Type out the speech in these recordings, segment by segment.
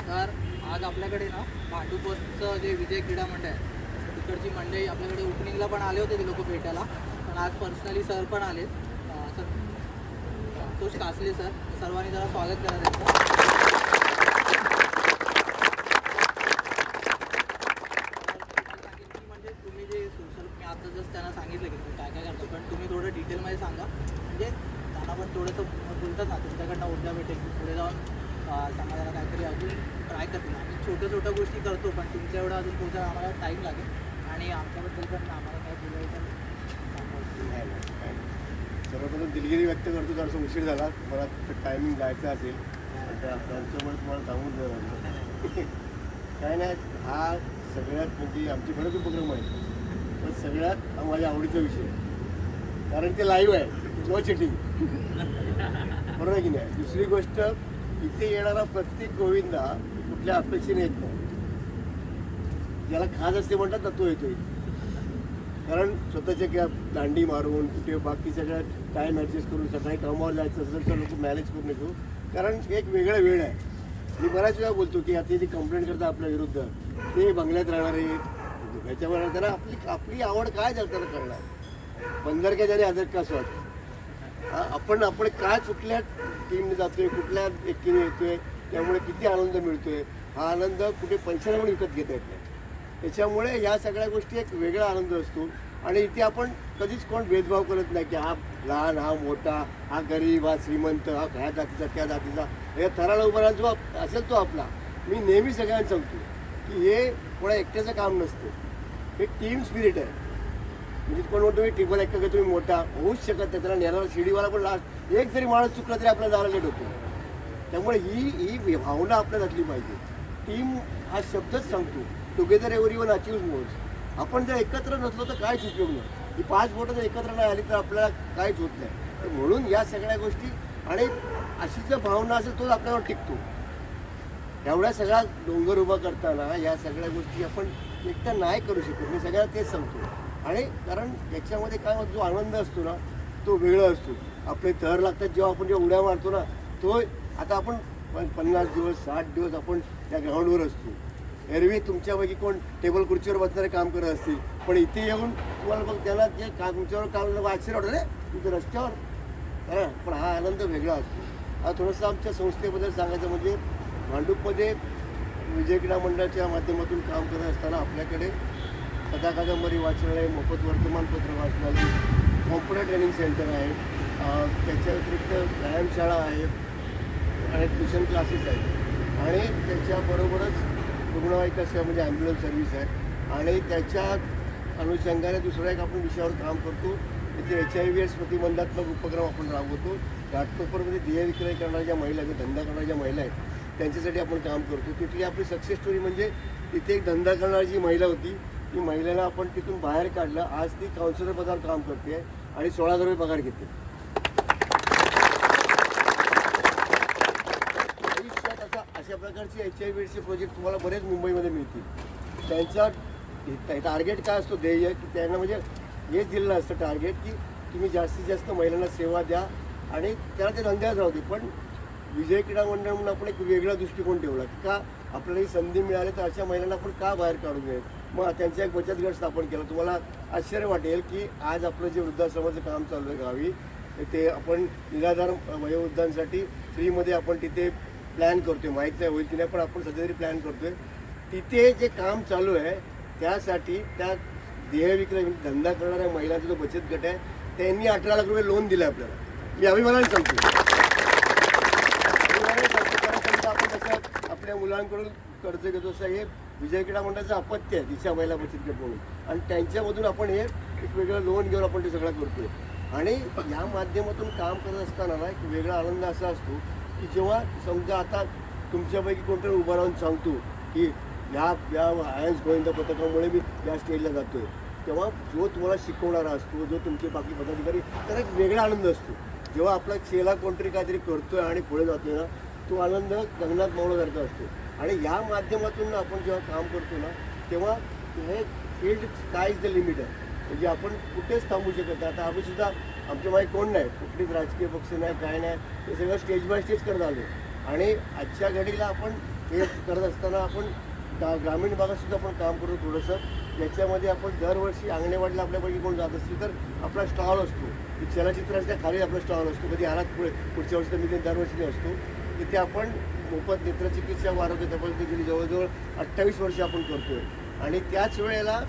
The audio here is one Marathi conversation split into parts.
तर आज आपल्याकडे ना भांडूपचं जे विजय क्रीडा मंडळ आहे तिकडची मंडळी आपल्याकडे ओपनिंगला पण आले होते ते लोक भेटायला. पण आज पर्सनली सर पण आले सर संतोष कासले सर सर्वांनी जरा स्वागत करा त्यांचं म्हणजे तुम्ही जे सोशल मी आता जस्ट त्यांना सांगितलं की तुम्ही काय काय करता पण तुम्ही थोडं डिटेलमध्ये सांगा. म्हणजे त्यांना पण थोडंसं बोलतात ना तुमच्याकडनं ऊर्जा भेटेल पुढे जाऊन अं, समाजाला काहीतरी अजून ट्राय करतील. आम्ही छोट्या छोट्या गोष्टी करतो पण तुमच्या एवढं अजून पोहोचायला आम्हाला टाईम लागेल. आणि आमच्याबद्दल पण आम्हाला काय बोलायचं सर्वप्रथम दिलगिरी व्यक्त करतो जरासा उशीर झाला. मला टायमिंग जायचं असेल पण तुम्हाला सांगून काय नाही हा सगळ्यात म्हणजे आमची खरंच उपक्रम आहे पण सगळ्यात हा माझ्या आवडीचा विषय आहे. कारण ते लाईव्ह आहे. नो चिटिंग बरोबर आहे की नाही? दुसरी गोष्ट इथे येणारा प्रत्येक गोविंदा कुठल्या अपेक्षेने येत नाही. ज्याला खास असते म्हणतात ना तो येतो कारण स्वतःच्या कॅब दांडी मारून कुठे बाकी सगळ्या टाईम ॲडजस्ट करून सकाळी कामावर जायचं असेल तर लोक मॅनेज करून येतो. कारण एक वेगळा वेळ आहे. मी बऱ्याच वेळा बोलतो की आता ती कंप्लेंट करतात आपल्या विरुद्ध ते बंगल्यात राहणारे ह्याच्यावर त्यांना आपली आपली आवड काय जर करणार कळणार? का ज्याने आदर का स्वाद हा, आपण आपण काय कुठल्या टीमने जातोय कुठल्या व्यक्तीने येतोय त्यामुळे किती आनंद मिळतोय? हा आनंद कुठे पैशाला पण विकत घेता येत नाही. त्याच्यामुळे या सगळ्या गोष्टी एक वेगळा आनंद असतो. आणि इथे आपण कधीच कोण भेदभाव करत नाही की हा लहान हा मोठा हा गरीब हा श्रीमंत हा ह्या जातीचा त्या जातीचा. या थराला उभा जो असेल तो आपला. मी नेहमी सगळ्यांना सांगतो की हे कोणा एकट्याचं काम नसतं. हे टीम स्पिरिट आहे. कोण म्हणतो मी टेबल ऐका तुम्ही मोठा होऊच शकत नाही. त्याला नेणारा शिडीवाला पण लास्ट एक जरी माणूस चुकला तरी आपल्याला जायला लेट होतो त्यामुळे ही ही भावना आपल्यात असली पाहिजे. टीम हा शब्दच सांगतो. Together every one achieve more आपण जर एकत्र नसलो तर काहीच उपयोग नाही. ही पाच बोटं जर एकत्र नाही आली तर आपल्याला काहीच होत नाही. तर म्हणून या सगळ्या गोष्टी आणि अशी जर भावना असेल तोच आपल्यावर टिकतो. एवढ्या सगळा डोंगर उभा करताना या सगळ्या गोष्टी आपण एकतर नाही करू शकत. मी सगळ्यांना तेच सांगतो. आणि कारण त्याच्यामध्ये काय होतं जो आनंद असतो ना तो वेगळा असतो. आपले थर लागतात जेव्हा आपण जेव्हा उड्या मारतो ना तो आता आपण प- पन्नास दिवस साठ दिवस आपण त्या ग्राउंडवर असतो. एरवी तुमच्यापैकी कोण टेबल खुर्चीवर बसणारे काम करत असतील पण इथे येऊन तुम्हाला मग त्याला जे का तुमच्यावर काम आश्चर्य वाटतं रे तुमच्या रस्त्यावर. हा, पण हा आनंद वेगळा असतो. हा थोडंसं आमच्या संस्थेबद्दल सांगायचं म्हणजे भांडूपमध्ये विजय क्रीडा मंडळाच्या माध्यमातून काम करत असताना आपल्याकडे कथा कादंबरी वाचनालय मोफत वर्तमानपत्र वाचनालय कॉम्प्युटर ट्रेनिंग सेंटर आहे. त्याच्या व्यतिरिक्त व्यायामशाळा आहे आणि ट्युशन क्लासेस आहेत. आणि त्याच्याबरोबरच रुग्णवाहिका सेवा म्हणजे ॲम्ब्युलन्स सर्व्हिस आहे. आणि त्याच्या अनुषंगाने दुसरा एक आपण विषयावर काम करतो. तिथे एच आय व्ही एस प्रतिबंधात्मक उपक्रम आपण राबवतो. घाटकोपरमध्ये ध्येय विक्रय करणाऱ्या ज्या महिला आहेत धंदा करणाऱ्या ज्या महिला आहेत त्यांच्यासाठी आपण काम करतो. तिथली आपली सक्सेस स्टोरी म्हणजे तिथे एक धंदा करणारी जी महिला होती ती महिलेला आपण तिथून बाहेर काढलं आज ती काउन्सिलर पदावर काम करते आणि सोळा हजार रुपये पगार घेते. आयुष्यात आता अशा प्रकारची एच आय व्हीचे प्रोजेक्ट तुम्हाला बरेच मुंबईमध्ये मिळतील. त्यांचा टार्गेट काय असतो ध्येय की त्यांना म्हणजे हेच दिलेलं असतं टार्गेट की तुम्ही जास्तीत जास्त महिलांना सेवा द्या आणि त्याला ते धंद्यात राहू दे. पण विजय क्रीडा मंडळ म्हणून आपण एक वेगळा दृष्टिकोन ठेवला की का आपल्याला ही संधी मिळाली तर अशा महिलांना आपण का बाहेर काढू नये मग त्यांचा एक बचत गट स्थापन केला. तुम्हाला आश्चर्य वाटेल की आज आपलं जे वृद्धाश्रमाचं काम चालू आहे गावी ते आपण निराधार वयोवृद्धांसाठी फ्रीमध्ये आपण तिथे प्लॅन करतोय. माहीत नाही होईल की नाही पण आपण सध्या तरी प्लॅन करतोय. तिथे जे काम चालू आहे त्यासाठी त्या देहविक्रय धंदा करणाऱ्या महिलांचा जो बचत गट आहे त्यांनी अठरा लाख रुपये लोन दिलं आपल्याला. मी अभिमानाने सांगतो. अभिमानाने सांगतो कारण समजा आपण कसं आपल्या मुलांकडून कर्ज घेतो असं हे विजय क्रीडा मंडळाचं अपत्य आहे दिशा महिला बचत गट म्हणून. आणि त्यांच्यामधून आपण हे एक वेगळं लोन घेऊन आपण ते सगळं करतोय. आणि या माध्यमातून काम करत असताना ना एक वेगळा आनंद असा असतो की जेव्हा समजा आता तुमच्यापैकी कोणतरी उभं राहून सांगतो की ह्या या आयन्स गोविंद पथकामुळे मी या स्टेजला जातोय. तेव्हा जो तुम्हाला शिकवणारा असतो जो तुमचे बाकी पदाधिकारी त्याला एक वेगळा आनंद असतो. जेव्हा आपला चेला कोणतरी काहीतरी करतोय आणि पुढे जातोय ना तो आनंद गगनात मावण्यासारखा असतो. आणि या माध्यमातून आपण जेव्हा काम करतो ना तेव्हा हे फील्ड काय इज द लिमिट आहे. म्हणजे आपण कुठेच थांबू शकत नाही. आता आम्ही सुद्धा आमच्या मागे कोण नाही? कुठलीच राजकीय पक्ष नाही काय नाही. हे सगळं स्टेज बाय स्टेज करत आलो आणि आजच्या घडीला आपण हे करत असताना आपण गा ग्रामीण भागातसुद्धा आपण काम करतो थोडंसं. याच्यामध्ये आपण दरवर्षी अंगणेवाडीला आपल्यापैकी कोण जात असतील तर आपला स्टॉल असतो. चलचित्राच्या खाली आपला स्टॉल असतो. कधी आरात पुढे पुढच्या वर्षी तर मी ते दरवर्षी असतो. तिथे आपण मोफत नेत्रचिकित्सा व आरोग्य तपासणी केली जवळजवळ अठ्ठावीस वर्ष आपण करतोय. आणि त्याच वेळेला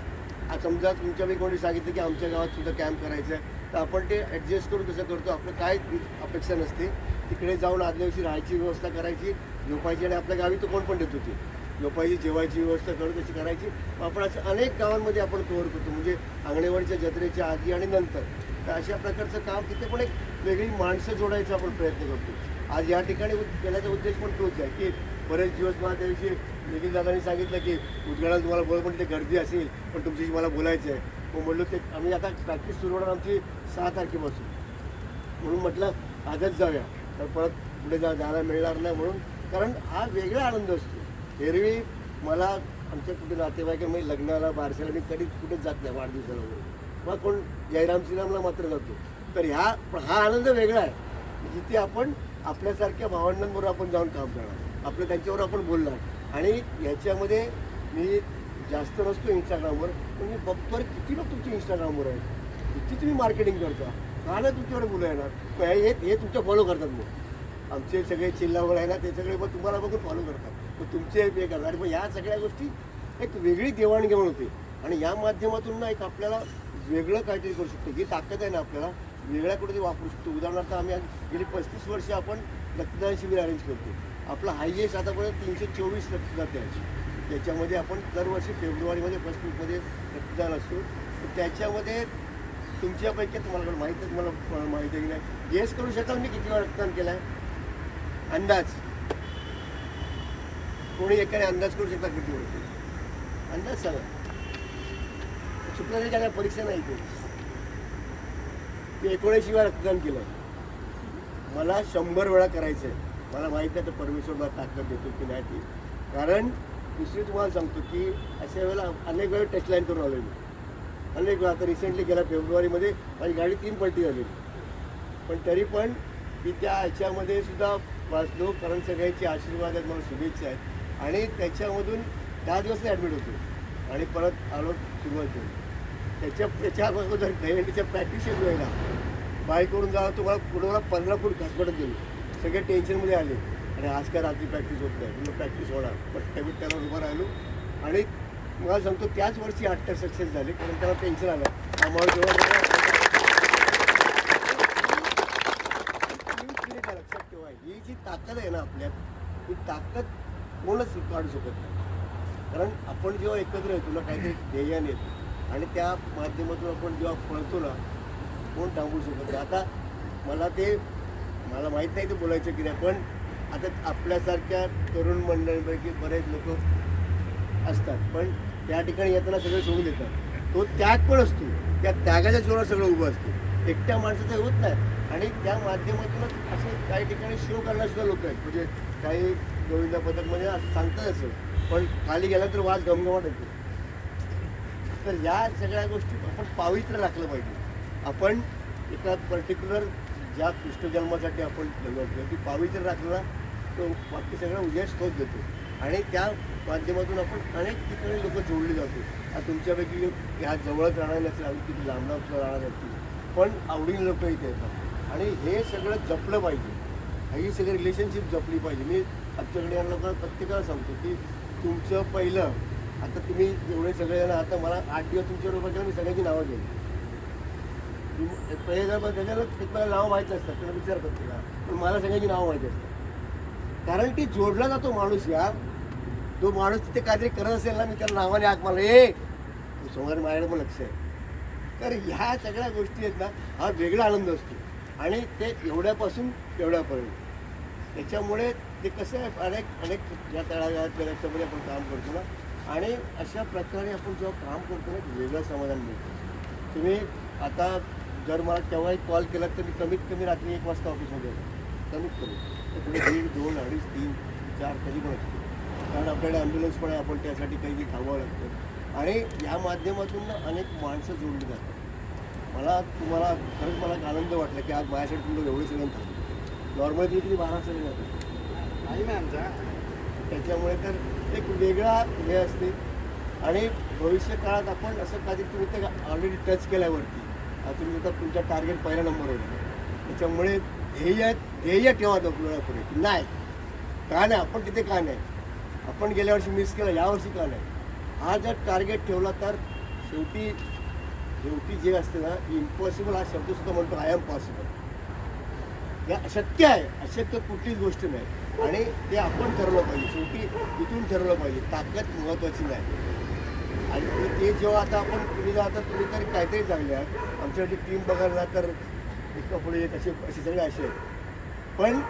समजा समजा तुमच्यापैकी कोणी सांगितलं की आमच्या गावात सुद्धा कॅम्प करायचं आहे तर आपण ते ॲडजस्ट करून कसं करतो? आपलं काय अपेक्षा नसते. तिकडे जाऊन आदल्या दिवशी राहायची व्यवस्था करायची. झोपायची आणि आपल्या गावी तो कोण पण देत होती. झोपायची जेवायची व्यवस्था करून तशी करायची. मग आपण असं अनेक गावांमध्ये आपण कव्हर करतो. म्हणजे आंगणेवाडीच्या जत्रेच्या आधी आणि नंतर. तर अशा प्रकारचं काम तिथे पण एक वेगळी माणसं जोडायचा आपण प्रयत्न करतो. आज या ठिकाणी केल्याचा उद्देश पण तोच आहे की बरेच दिवस मला त्या दिवशी निखिल दादांनी सांगितलं की उद्घाटन तुम्हाला बोल पण ते गर्दी असेल पण तुमच्याशी मला बोलायचं आहे मग म्हणलो ते आम्ही आता प्रॅक्टिस सुरू होणार आमची सहा तारखेपासून. म्हणून म्हटलं आजच जाऊया. तर परत पुढे जा जायला मिळणार नाही म्हणून कारण हा वेगळा आनंद असतो. एरवी मला आमच्या कुठे नातेवाईकांमध्ये लग्नाला बारशाला मी कधीच कुठेच जात नाही वाढदिवसाला वगैरे. मग कोण जयराम श्रीरामला मात्र जातो. तर ह्या पण हा आनंद वेगळा आहे. जिथे आपण आपल्यासारख्या भावंडांबरोबर आपण जाऊन काम करणार. आपलं त्यांच्यावर आपण बोलणार. आणि ह्याच्यामध्ये मी जास्त नसतो इंस्टाग्रामवर पण मी बरोबर किती लोक तुमचे इंस्टाग्रामवर आहेत. किती तुम्ही मार्केटिंग करता. का नाही तुमच्याकडे मुलं येणार? हे हे- हे तुमच्या फॉलो करतात मग आमचे सगळे चिल्लावर आहे ना ते सगळे मग तुम्हाला बघून फॉलो करतात. मग तुमचे हे करतात. आणि मग ह्या सगळ्या गोष्टी एक वेगळी देवाणघेवाण होते. आणि या माध्यमातून ना एक आपल्याला वेगळं काहीतरी करू शकतो. ही ताकद आहे ना आपल्याला. वेगळ्या कुठेतरी वापरू शकतो. उदाहरणार्थ आम्ही गेली पस्तीस वर्ष आपण रक्तदान शिबिर अरेंज करतो. आपला हायएस्ट आतापर्यंत तीनशे चोवीस रक्तदाते आहेत. त्याच्यामध्ये आपण दरवर्षी फेब्रुवारीमध्ये फर्स्ट वीकमध्ये रक्तदान असतो. तर त्याच्यामध्ये तुमच्यापैकी तुम्हाला माहीत आहे तुम्हाला माहिती आहे की नाही. गेस करू शकाल मी किती वेळा रक्तदान केलं आहे अंदाज. कोणी एकाने अंदाज करू शकता किती वेळ? अंदाज सांगा. चुकलं नाही काय परीक्षा नाही ते मी एकोणऐंशी वेळा रक्तदान केलं. मला शंभर वेळा करायचं आहे. मला माहीत आहे तर परमेश्वर मला ताकद देतो की नाही ती. कारण दुसरी तुम्हाला सांगतो की अशा वेळेला अनेक वेळा टेस्ट लाईन करून आलो मी. अनेक वेळा. आता रिसेंटली गेला फेब्रुवारीमध्ये माझी गाडी तीन पलटी झाली. पण तरी पण मी त्या ह्याच्यामध्ये सुद्धा वाचलो. कारण सगळ्यांचे आशीर्वाद आहेत मला शुभेच्छा आहेत. आणि त्याच्यामधून दहा दिवस ॲडमिट होतो. आणि परत आलो सुरुवात केली त्याच्या त्याच्या अगोदर दहीहंडीच्या प्रॅक्टिस येत बाईकवरून बाय जावं तुम्हाला कुणाला पंधरा फूट घासपटत गेलो सगळे टेन्शनमध्ये आले. आणि आज काय रात्री प्रॅक्टिस होत नाही? म्हणून प्रॅक्टिस होणार. पण त्यावेळी त्याला उभं राहिलो. आणि मला सांगतो त्याच वर्षी अट्टर सक्सेस झाले. कारण त्याला टेन्शन आलं. त्यामुळे जेव्हा लक्षात ठेवा. ही जी ताकद आहे ना आपल्यात ही ताकद कोणच काढू शकत नाही. कारण आपण जेव्हा एकत्र येतो ना काहीतरी ध्येयाने येतो आणि त्या माध्यमातून आपण जेव्हा पळतो ना कोण थांबू शकत नाही. आता मला ते मला माहीत नाही ते बोलायचं की नाही पण आता आपल्यासारख्या तरुण मंडळींपैकी बरेच लोक असतात. पण त्या ठिकाणी येताना सगळे सोडून देतात. तो त्याग पण असतो. त्या त्यागाच्या जोरावर सगळं उभं असतो. एकट्या माणसाचं होत नाही. आणि त्या माध्यमातूनच असे काही ठिकाणी शो करण्यासुद्धा लोक आहेत. म्हणजे काही गोविंदा पथकमध्ये असं सांगतात असं. पण खाली गेला तर वाज गमगमाट येतो. तर या सगळ्या गोष्टी आपण पावित्र्य राखलं पाहिजे. आपण एका पर्टिक्युलर ज्या कृष्णजन्मासाठी आपण जन्मतो ती पावित्र्य राखला तो बाकी सगळं उद्या शोध देतो. आणि त्या माध्यमातून आपण अनेक ठिकाणी लोक जोडले जातो. आता तुमच्यापैकी ह्या जवळच राहणार नसेल आम्ही किती लांब सुद्धा राहणार असतील पण आवडीने लोक इथे येतात. आणि हे सगळं जपलं पाहिजे. ही सगळी रिलेशनशिप जपली पाहिजे. मी आमच्याकडे या लोकांना प्रत्येकाला सांगतो की तुमचं पहिलं आता तुम्ही एवढे सगळेजण आता मला आठ दिवस तुमच्याबरोबर केलं मी सगळ्यांची नावं घेईन. तुम- पहिले जर त्याच्याला मला नावं माहीत नसतात त्याला विचार करते का पण मला सगळ्यांची नावं माहिती असतात. कारण ती जोडला जातो माणूस या तो माणूस तिथे काहीतरी करत असेल ना मी त्याला नावाने आग मला ए! समोर माझ्याकडे पण लक्ष आहे. तर ह्या सगळ्या गोष्टी आहेत ना हा वेगळा आनंद असतो. आणि ते एवढ्यापासून तेवढ्यापर्यंत त्याच्यामुळे ते कसं आहे अनेक अनेक या तळागाळातल्या त्याच्यामध्ये आपण काम करतो ना आणि अशा प्रकारे आपण जेव्हा काम करतो ना एक वेगळं समाधान मिळतं. तुम्ही आता जर मला केव्हाही कॉल केला तर मी कमीत कमी रात्री एक वाजता ऑफिसमध्ये येतो. कमीत कमी. तर तुम्ही दीड दोन अडीच तीन चार कधी पण असतो कारण आपल्याकडे ॲम्ब्युलन्स पण आहे आपण त्यासाठी काही थांबावं लागतं. आणि या माध्यमातून ना अनेक माणसं जोडली जातात. मला तुम्हाला खरंच मला आनंद वाटला की आज माझ्यासाठी तुमचं एवढे सगळे थांबले. नॉर्मली तुम्ही किती बारा सगळे जातात नाही मॅम आमचा त्याच्यामुळे तर एक वेगळा हे असते. आणि भविष्य काळात आपण असं काहीतरी तुम्ही ते ऑलरेडी टच केल्यावरती. आता तुम्ही आता तुमच्या टार्गेट पहिल्या नंबरवर आहे. त्याच्यामुळे ध्येय ध्येय ठेवा पुढे की नाही. का नाही? आपण तिथे का नाही? आपण गेल्या वर्षी मिस केलं यावर्षी का नाही? हा जर टार्गेट ठेवला तर शेवटी शेवटी जे असते ना इम्पॉसिबल हा शब्दसुद्धा म्हणतो आय एम पॉसिबल हे अशक्य आहे. अशक्य कुठलीच गोष्ट नाही. आणि ते आपण ठरवलं पाहिजे. शेवटी इथून ठरवलं पाहिजे. ताकद महत्त्वाची नाही. आणि ते- जेव्हा आता आपण तुम्ही जातात तुम्ही तरी काहीतरी चांगले आहात आमच्यासाठी टीम बघायला तर इतकं पुढे एक असे असे सगळे असे आहेत. पण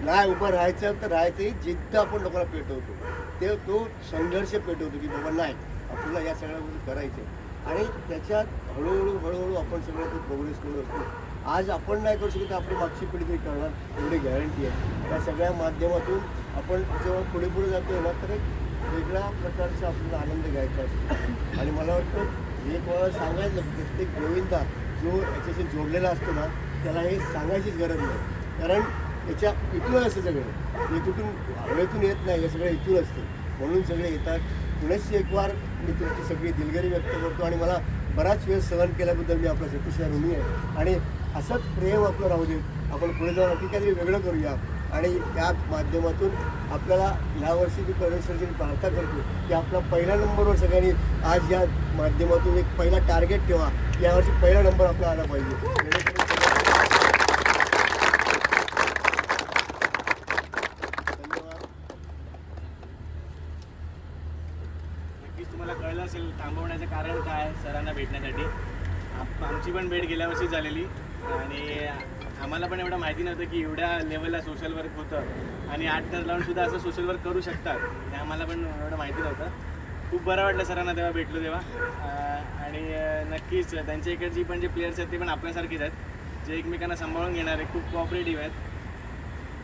नाही उभं राहायचं तर राहायचंही जिद्द आपण लोकांना पेटवतो. ते तो संघर्ष पेटवतो की बाबा नाही आपल्याला या सगळ्या गोष्टी करायचं आणि त्याच्यात हळूहळू हळूहळू आपण सगळं तो प्रोग्रेस करू असतो. आज आपण नाही करू शकत आपली मागची पिढी तरी करणार एवढी गॅरंटी आहे. त्या सगळ्या माध्यमातून आपण जेव्हा पुढे पुढे जातो ना तर एक वेगळ्या प्रकारचा आपल्याला आनंद घ्यायचा असतो. आणि मला वाटतं एक वेळा सांगायचं प्रत्येक गोविंदा जो याच्याशी जोडलेला असतो ना त्याला हे सांगायचीच गरज नाही. कारण याच्या इथून असतं सगळं. हे कुठून हवेतून येत नाही हे सगळं इथून असतं. म्हणून सगळे येतात. पुण्याची एक वार मी तुमची सगळी दिलगिरी व्यक्त करतो आणि मला बराच वेळ सहन केल्याबद्दल मी आपला सतीशा ऋणी आहे. आणि असंच प्रेम आपलं राहू दे. आपण पुढे जाऊन आणखी काहीतरी वेगळं करूया. आणि त्या माध्यमातून आपल्याला यावर्षी मी परमेश्वरची प्रार्थना करतो की आपला पहिल्या नंबरवर सगळ्यांनी आज या माध्यमातून एक पहिला टार्गेट ठेवा. यावर्षी पहिला नंबर आपला आला पाहिजे. नक्कीच तुम्हाला कळलं असेल थांबवण्याचं कारण काय सरांना भेटण्यासाठी. आप- आमची पण भेट गेल्या वर्षी झालेली. आणि आम्हाला पण एवढं माहिती नव्हतं की एवढ्या लेवलला सोशल वर्क होतं. आणि आठ तास लावून सुद्धा असं सोशल वर्क करू शकतात. हे आम्हाला पण एवढं माहिती नव्हतं. खूप बरं वाटलं सरांना तेव्हा भेटलो तेव्हा. आणि नक्कीच त्यांच्या इकडची पण जे प्लेयर्स आहेत ते पण आपल्यासारखेच आहेत. जे एकमेकांना सांभाळून घेणारे खूप कॉपरेटिव्ह आहेत.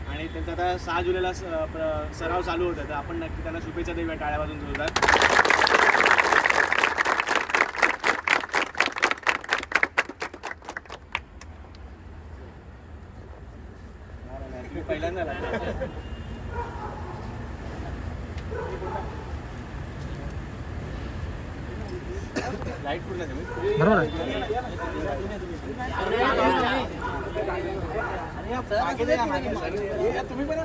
आणि त्यांचा आता सहा जुलैला स- सराव चालू होता. तर आपण नक्की त्यांना शुभेच्छा देऊया टाळ्यापासून जोरदार. पहिल्यांदा लागला. लाइट पूर्ण बरोबर तुम्ही पण